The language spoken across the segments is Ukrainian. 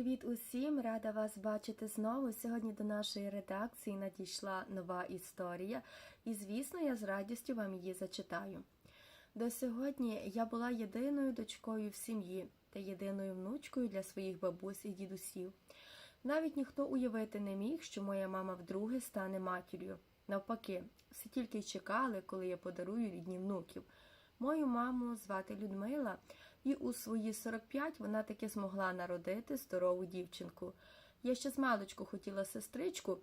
Привіт усім! Рада вас бачити знову. Сьогодні до нашої редакції надійшла нова історія, і, звісно, я з радістю вам її зачитаю. До сьогодні я була єдиною дочкою в сім'ї та єдиною внучкою для своїх бабусь і дідусів. Навіть ніхто уявити не міг, що моя мама вдруге стане матір'ю. Навпаки, всі тільки й чекали, коли я подарую рідні внуків. Мою маму звати Людмила, і у свої 45 вона таки змогла народити здорову дівчинку. Я ще з маличку хотіла сестричку,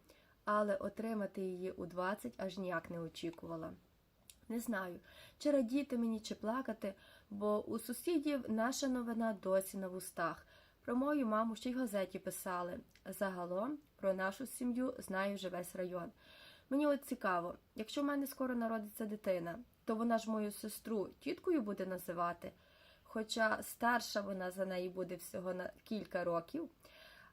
але отримати її у 20 аж ніяк не очікувала. Не знаю, чи радіти мені, чи плакати, бо у сусідів наша новина досі на вустах. Про мою маму ще й газеті писали. Загалом про нашу сім'ю знає вже весь район. Мені от цікаво, якщо в мене скоро народиться дитина, то вона ж мою сестру тіткою буде називати, хоча старша вона за неї буде всього на кілька років.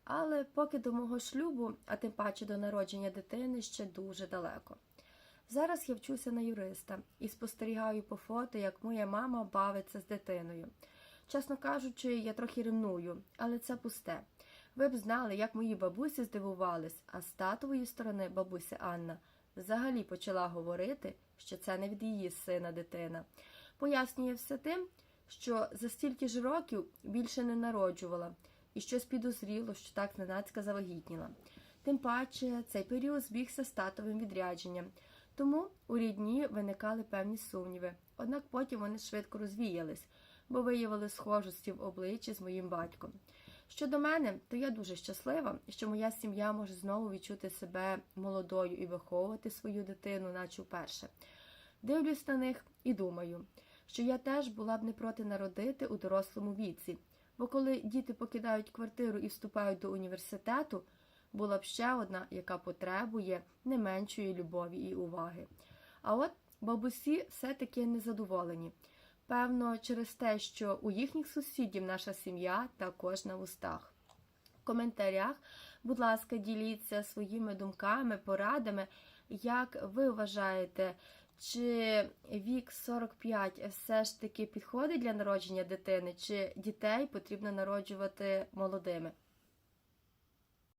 Але поки до мого шлюбу, а тим паче до народження дитини, ще дуже далеко. Зараз я вчуся на юриста і спостерігаю по фото, як моя мама бавиться з дитиною. Чесно кажучи, я трохи ревную, але це пусте. Ви б знали, як мої бабусі здивувались, а з татової сторони бабуся Анна взагалі почала говорити, що це не від її сина дитина. Пояснює все тим, що за стільки ж років більше не народжувала, і щось підозріло, що так зненацька завагітніла. Тим паче цей період збігся з татовим відрядженням, тому у рідні виникали певні сумніви. Однак потім вони швидко розвіялись, бо виявили схожості в обличчі з моїм батьком. Щодо мене, то я дуже щаслива, що моя сім'я може знову відчути себе молодою і виховувати свою дитину, наче вперше. Дивлюсь на них і думаю, що я теж була б не проти народити у дорослому віці, бо коли діти покидають квартиру і вступають до університету, була б ще одна, яка потребує не меншої любові і уваги. А от бабусі все-таки незадоволені. Певно, через те, що у їхніх сусідів наша сім'я також на вустах. В коментарях, будь ласка, діліться своїми думками, порадами, як ви вважаєте, чи вік 45 все ж таки підходить для народження дитини, чи дітей потрібно народжувати молодими.